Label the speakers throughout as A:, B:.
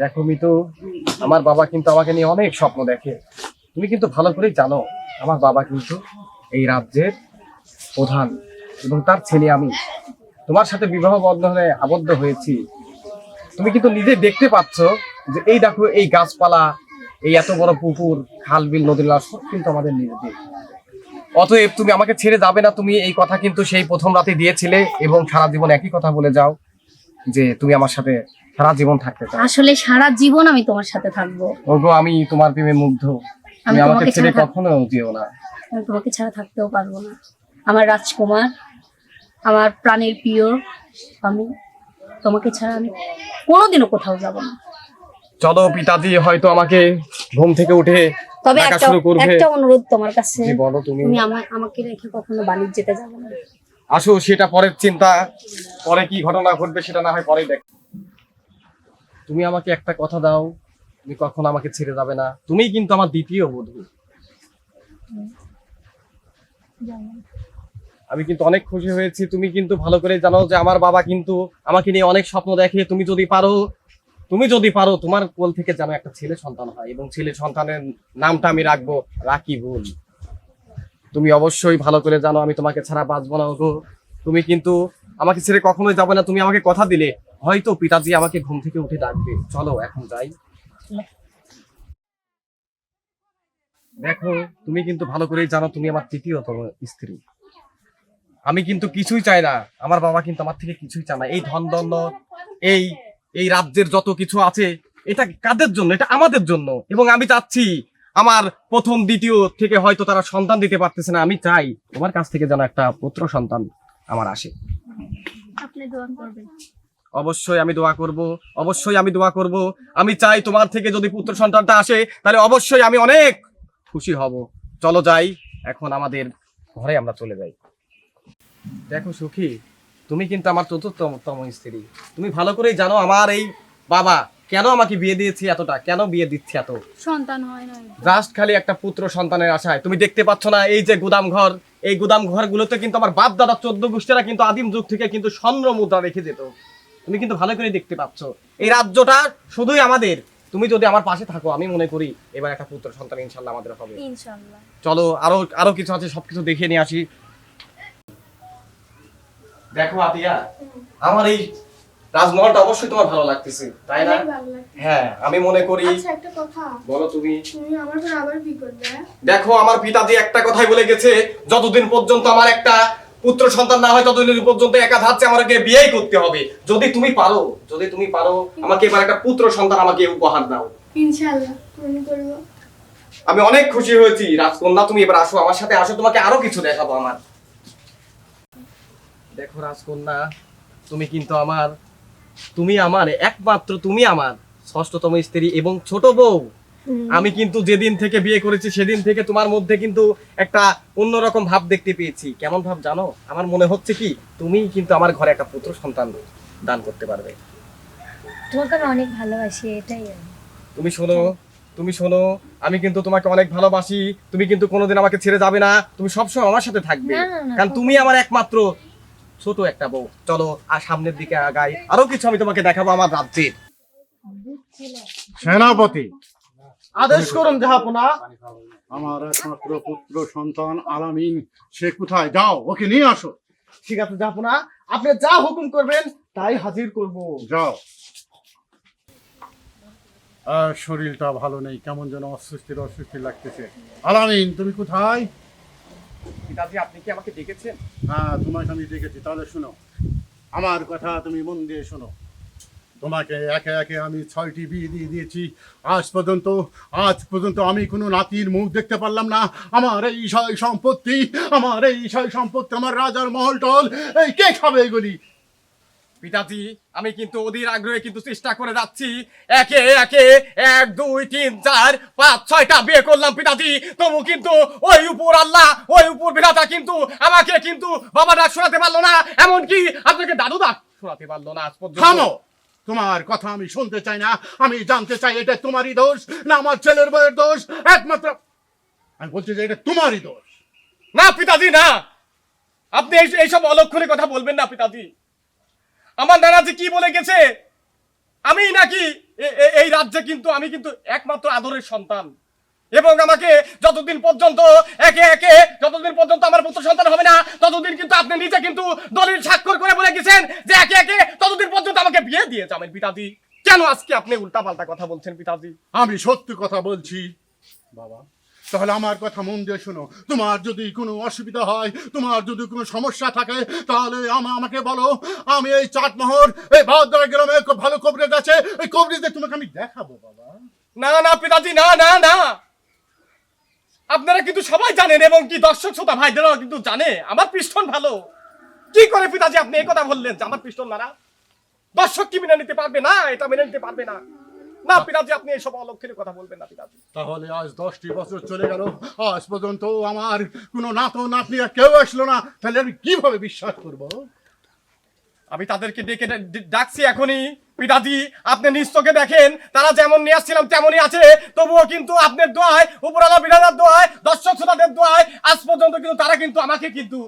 A: দেখো মিতু, আমার বাবা কিন্তু আমাকে নিয়ে অনেক স্বপ্ন দেখে। তুমি কিন্তু ভালো করেই জানো, আমার বাবা কিন্তু এই রাজ্যের প্রধান এবং তার ছেলে আমি। তোমার সাথে বিবাহ বন্ধনে আবদ্ধ হয়েছি। তুমি কিন্তু নিজে দেখতে পাচ্ছ যে এই দেখো, এই গাছপালা, এই এত বড় পুকুর, খাল, বিল, নদী নালা সব কিন্তু আমাদের নিজেদের। অতএব তুমি আমাকে ছেড়ে যাবে না, তুমি এই কথা কিন্তু সেই প্রথম রাতে দিয়েছিলে এবং সারা জীবন একই কথা বলে যাও যে তুমি আমার সাথে সারা জীবন থাকতে চাও
B: আসলে সারা জীবন আমি তোমার সাথে থাকব।
A: ওগো আমি তোমার প্রেমে মুগ্ধ।
B: আমি
A: আমাকে ছেড়ে কখনো যেও না।
B: আমি তোমাকে ছাড়া থাকতেও পারব না। আমার রাজকুমার আমার প্রাণের প্রিয় আমি তোমাকে ছাড়া আমি কোনোদিনও কোথাও যাব না।
A: চলো পিতাজি হয়তো আমাকে ঘুম থেকে উঠে
B: তবে একটা
A: শুরু করবে।
B: একটা অনুরোধ তোমার কাছে।
A: বলো তুমি।
B: তুমি আমাকে রেখে কখনো বাণিজ্য যেতে যাবে না।
A: আসো সেটা পরের চিন্তা। পরে কি ঘটনা ঘটবে সেটা না হয় পরে দেখ তুমি আমাকে একটা কথা দাও, তুমি কখন আমাকে ছেড়ে যাবে না? তুমি কিন্তু আমার দ্বিতীয় বধূ আমি কিন্তু অনেক খুশি হয়েছি, তুমি কিন্তু ভালো করে জানো যে আমার বাবা কিন্তু আমাকে নিয়ে অনেক স্বপ্ন দেখে। তুমি যদি পারো, তুমি যদি পারো, তোমার কোল থেকে যেন একটা ছেলে সন্তান হয় এবং ছেলে সন্তানের নামটা আমি রাখব রাকিবুল। তুমি অবশ্যই ভালো করে জানো, আমি তোমাকে ছাড়া বাঁচবো না গো তুমি কিন্তু আমাকে ছেড়ে কখনোই যাবে না, তুমি আমাকে কথা দিলে। হয়তো পিতাজি আমাকে ঘুম থেকে উঠে ডাকবে। চলো, এখন যাই। দেখো, তুমি কিন্তু ভালো করেই জানো তুমি আমার তৃতীয়তম স্ত্রী। আমি কিন্তু কিছুই চাই না। আমার বাবা কিন্তু আমার থেকে কিছুই চায় না। এই ধন দণ্ড এই এই রাজ্যের যত কিছু আছে, এটা কাদের জন্য? এটা আমাদের জন্য। এবং আমি চাচ্ছি, আমার প্রথম, দ্বিতীয় থেকে হয়তো তারা সন্তান দিতে পারতেছে না। আমি চাই, তোমার কাছ থেকে যেন একটা পুত্র সন্তান আমার আসে।
B: আপনি দোয়া করবেন।
A: অবশ্যই আমি দোয়া করব অবশ্যই আমি দোয়া করব। আমি চাই তোমার থেকে যদি পুত্র সন্তানটা আসে তাহলে অবশ্যই আমি অনেক খুশি হব। চলো যাই এখন আমাদের ঘরে আমরা চলে যাই। দেখো সুখী তুমি কিন্তু আমার চতুর্থতম স্ত্রী। তুমি ভালো করেই জানো আমার এই বাবা কেন আমাকে বিয়ে দিয়েছি এতটা কেন বিয়ে দিচ্ছে এত?
B: সন্তান হয় না
A: জাস্ট খালি একটা পুত্র সন্তানের আশায়। তুমি দেখতে পাচ্ছ না এই যে গুদাম ঘর এই গুদাম ঘরগুলোতে কিন্তু আমার বাপ দাদা চোদ্দ গোষ্ঠীরা কিন্তু আদিম যুগ থেকে কিন্তু স্বর্ণ মুদ্রা রেখে যেত। তুমি কিন্তু ভালো করে দেখতে পাচ্ছ। এই রাজ্যটা শুধুই আমাদের। তুমি যদি আমার পাশে থাকো আমি মনে করি এবার একটা পুত্র সন্তান ইনশাল্লাহ আমাদের হবে।
B: ইনশাআল্লাহ
A: চলো আরও আরও কিছু আছে সবকিছু দেখিয়ে নিয়ে আসি। দেখো আতিয়া আমার এই রাজমহলটা অবশ্যই তোমার ভালো লাগতেছে তাই না। হ্যাঁ আমি মনে করি
C: আচ্ছা একটা কথা।
A: বলো তুমি।
C: তুমি আমার আবার কি করবে?
A: দেখো আমার পিতাজি একটা কথাই বলে গেছে যতদিন পর্যন্ত আমার একটা পুত্র সন্তান না হয় ততদিন পর্যন্ত একা ধাচ্ছে আমাকে বিয়েই করতে হবে। যদি তুমি পারো যদি তুমি পারো আমাকে এবার একটা পুত্র সন্তান আমাকে উপহার দাও।
C: ইনশাআল্লাহ পূরণ করব।
A: আমি অনেক খুশি হয়েছি। রাজকন্যা তুমি এবার আসো আমার সাথে। আসো তোমাকে আরও কিছু দেখাবো আমার। দেখো রাজকন্যা তুমি কিন্তু আমার তুমি আমার একমাত্র তুমি আমার ষষ্ঠতম স্ত্রী এবং ছোট বউ। আমি কিন্তু যেদিন থেকে বিয়ে করেছি সেদিন থেকে তোমার মধ্যে কিন্তু একটা অন্যরকম ভাব দেখতে পেয়েছি। কেমন ভাব জানো? আমার মনে হচ্ছে কি তুমি কিন্তু আমার ঘরে একটা পুত্র সন্তান দান করতে পারবে।
D: তোমাকে আমি অনেক ভালোবাসি এটাই
A: তুমি শোনো তুমি শোনো আমি কিন্তু তোমাকে অনেক ভালোবাসি। তুমি কিন্তু কোনোদিন আমাকে ছেড়ে যাবে না। তুমি সবসময় আমার সাথে থাকবে। কারণ তুমি আমার একমাত্র ছোট একটা বউ। চলো আর সামনের দিকে আগাই। আরও কিছু আমি তোমাকে দেখাবো আমার রাজ্যের
E: সেনাপতি
A: আদেশ করুন জাহাপনা
E: আমার একমাত্র পুত্র সন্তান আলামিন সে কোথায়? যাও ওকে নিয়ে আসো।
A: ঠিক আছে জাহাপনা আপনি যা হুকুম করবেন তাই হাজির করব।
E: যাও। আর শরীরটা ভালো নেই কেমন যেন অস্বস্তির অস্বস্তি লাগতেছে। আলামিন তুমি কোথায়?
A: পিতাজি আপনি কি আমাকে ডেকেছেন?
E: হ্যাঁ তোমাকে আমি দেখেছি তাহলে শোনো। আমার কথা তুমি মন দিয়ে শোনো। তোমাকে একে একে আমি ছয়টি বিয়ে দিয়ে দিয়েছি। আজ পর্যন্ত আজ পর্যন্ত আমি কোনো নাতির মুখ দেখতে পারলাম না। আমার এই সয় সম্পত্তি আমার এই সয় সম্পত্তি আমার রাজার মহল টল এই কে খাবে এগুলি?
A: পিতাজি আমি কিন্তু অধীর আগ্রহে কিন্তু চেষ্টা করে যাচ্ছি। একে একে এক দুই তিন চার পাঁচ ছয়টা বিয়ে করলাম পিতাজি। তবু কিন্তু ওই উপর আল্লাহ ওই উপর বিধাতা কিন্তু আমাকে কিন্তু বাবা ডাক শোনাতে পারল না। এমনকি আপনাকে দাদু ডাক শোনাতে পারল না আজ পর্যন্ত।
E: তোমার কথা আমি শুনতে চাই না। আমি জানতে চাই এটা তোমারই দোষ না আমার ছেলের বউয়ের দোষ। একমাত্র আমি বলছি যে এটা তোমারই দোষ।
A: না, পিতাজি, না। আপনি এই- এইসব অলক্ষণে কথা বলবেন না, পিতাজি। আমার নানাজি কি বলে গেছে? আমি নাকি এই রাজ্যে কিন্তু আমি কিন্তু একমাত্র আদরের সন্তান। এবং আমাকে যতদিন পর্যন্ত একে একে যতদিন পর্যন্ত আমার পুত্র সন্তান হবে না ততদিন কিন্তু আপনি নিজে কিন্তু দলিল স্বাক্ষর করে বলে গেছেন যে একে একে ততদিন পর্যন্ত আমাকে বিয়ে দিয়ে যাবেন পিতাজি। কেন আজকে আপনি উল্টাপাল্টা কথা বলছেন পিতাজি?
D: আমি সত্যি কথা বলছি। বাবা তাহলে আমার কথা মন দিয়ে শোনো। তোমার যদি কোনো অসুবিধা হয় তোমার যদি কোনো সমস্যা থাকে তাহলে আমা আমাকে বলো। আমি এই চাটমোহর এই ভাদ্রা গ্রামে ভালো কবরেজ আছে। এই কবরেজে তোমাকে আমি দেখাবো বাবা।
A: না না পিতাজি না না না। আপনারা কিন্তু সবাই জানেন এবং কি দর্শক শ্রোতা ভাই ভাইদেরও কিন্তু জানে আমার পিস্টন ভালো। কি করে পিতাজি আপনি এই কথা বললেন যে আমার পিস্টন মারা দর্শক কি মেনে নিতে পারবে না? এটা মেনে নিতে পারবে না। না পিতাজি আপনি এইসব অলক্ষণের কথা বলবেন না পিতাজি।
D: তাহলে আজ দশটি বছর চলে গেল আজ পর্যন্ত আমার কোনো নাতো নাতনি আর কেউ আসলো না। তাহলে আমি কীভাবে বিশ্বাস করব?
A: আমি তাদেরকে ডেকে ডাকছি এখনই। পিতাজি আপনি নিজ চোখে দেখেন তারা যেমন নিয়ে আসছিলাম তেমনই আছে। তবুও কিন্তু আপনার দোয়ায় উপরালা বিধানার দোয়ায় দর্শক শ্রোতাদের দোয়ায় আজ পর্যন্ত কিন্তু তারা কিন্তু আমাকে কিন্তু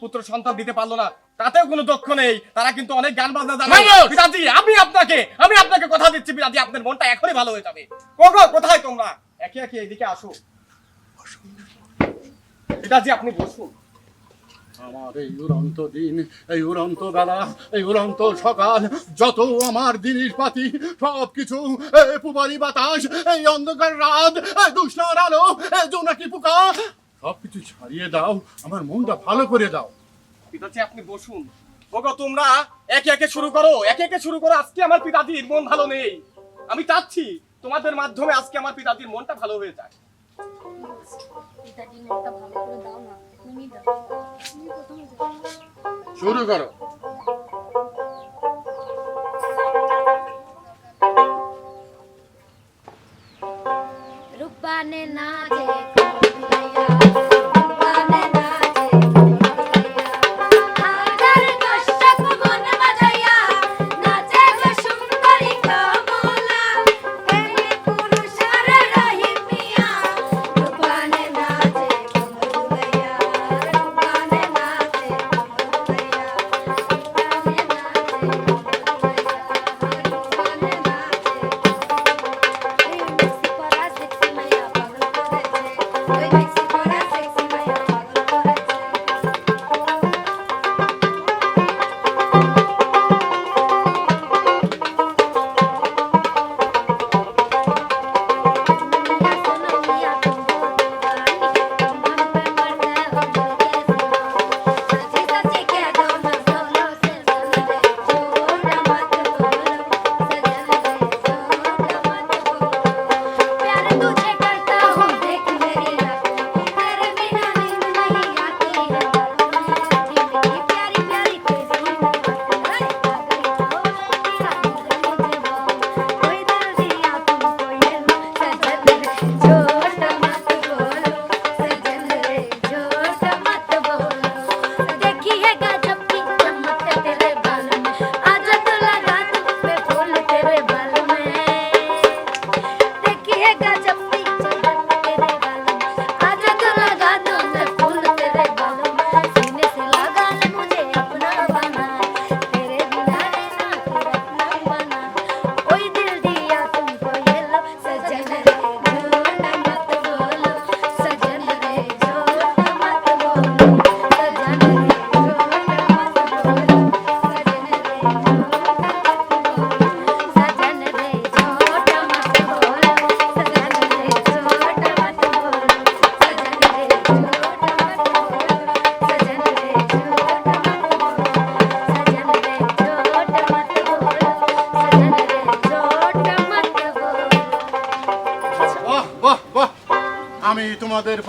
A: পুত্র সন্তান দিতে পারল না। তাতেও কোনো দক্ষ নেই। তারা কিন্তু অনেক গান বাজনা জানে! পিতাজি আমি আপনাকে আমি আপনাকে কথা দিচ্ছি পিতাজি আপনার মনটা এখনই ভালো হয়ে যাবে। কোকো কোথায় তোমরা? একে একে এদিকে আসো। পিতাজি আপনি বসুন।
D: আমার এই উড়ন্ত দিন এই উড়ন্ত বেলা এই উড়ন্ত সকাল যত আমার জিনিসপাতি সব কিছু এই পুবারি বাতাস এই অন্ধকার রাত এই দুষ্ণার আলো এই জোনাকি পোকা সব কিছু ছাড়িয়ে দাও আমার মনটা ভালো করে দাও।
A: পিতাজি আপনি বসুন। ওগো তোমরা একে একে শুরু করো একে একে শুরু করো আজকে আমার পিতাজির মন ভালো নেই। আমি চাচ্ছি তোমাদের মাধ্যমে আজকে আমার পিতাজির মনটা ভালো হয়ে যায়।
B: পিতাজির মনটা ভালো করে দাও না তুমি দাও।
D: 夜から。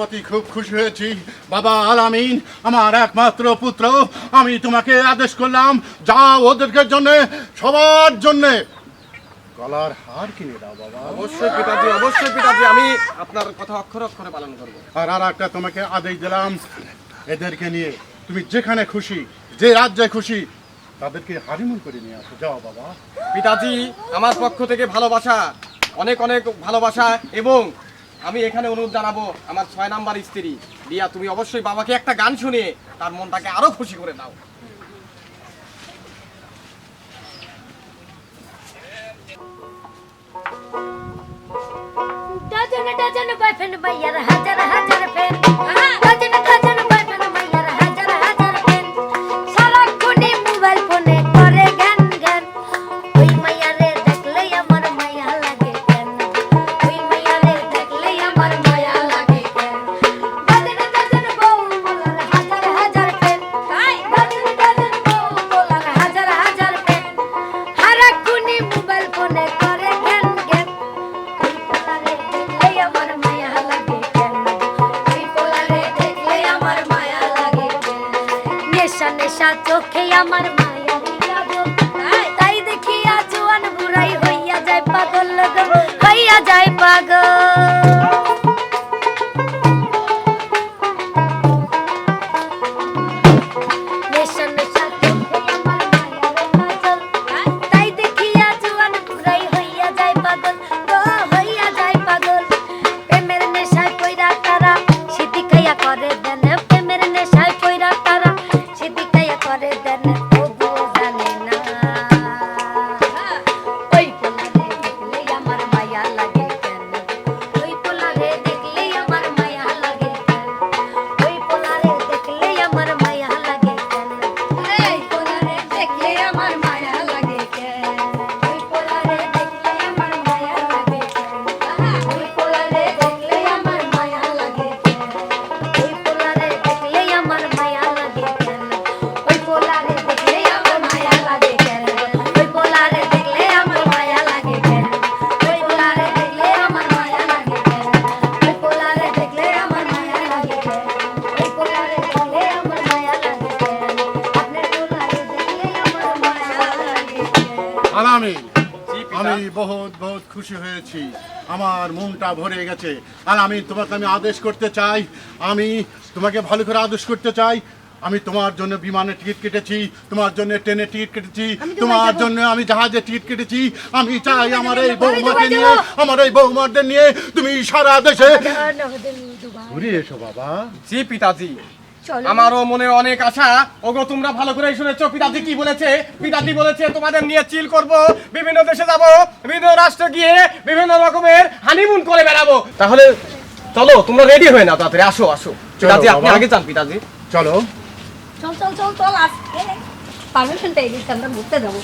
D: প্রতি খুব খুশি হয়েছি। বাবা আলামিন আমার একমাত্র পুত্র আমি তোমাকে আদেশ করলাম যাও ওদেরকে জন্য সবার জন্য। গলার হার কিনে দাও বাবা।
A: অবশ্যই পিতাজি অবশ্যই পিতাজি আমি আপনার কথা অক্ষরে অক্ষরে পালন করব।
D: আর আর একটা তোমাকে আদেশ দিলাম এদেরকে নিয়ে। তুমি যেখানে খুশি যে রাজ্যে খুশি তাদেরকে করে নিয়ে আসো। যাও বাবা।
A: পিতাজি আমার পক্ষ থেকে ভালোবাসা অনেক অনেক ভালোবাসা এবং আমি এখানে অনুরোধ জানাব, আমার ছয় নাম্বার স্ত্রী। রিয়া, তুমি অবশ্যই বাবাকে একটা গান শুনিয়ে তার মনটাকে আরও খুশি করে দাও।
D: ডজন ডজন বয়ফ্রেন্ড ভাইয়ার হাজার হাজার ফ্রেন্ড চোখে আমার তাই দেখিয়া জোয়ান বুড়াই হইয়া যায় পাগল হইয়া যায়
E: খুশি হয়েছি। আমার মনটা ভরে গেছে। আর আমি তোমাকে আমি আদেশ করতে চাই। আমি তোমাকে ভালো করে আদেশ করতে চাই। আমি তোমার জন্য বিমানের টিকিট কেটেছি। তোমার জন্য ট্রেনের টিকিট কেটেছি। তোমার জন্য আমি জাহাজের টিকিট কেটেছি। আমি চাই আমার এই বৌমাকে নিয়ে আমার এই বৌমাদের নিয়ে তুমি সারা দেশে ঘুরে এসো বাবা।
A: জি পিতাজি। আমারও মনে অনেক আশা। ওগো তোমরা ভালো করে শুনেছো পিতাজি কি বলেছে? পিতাজি বলেছে তোমাদের নিয়ে চিল করব বিভিন্ন দেশে যাব বিভিন্ন রাষ্ট্রে গিয়ে বিভিন্ন রকমের হানিমুন করে বেড়াবো। তাহলে চলো তোমরা রেডি হয়ে নাও তাড়াতাড়ি আসো আসো। পিতাজি আপনি। আগে যান পিতাজি।
E: চলো।
B: চল চল চল চল আজকে পারমিশন পেয়ে গেছি আমরা ঘুরতে যাব।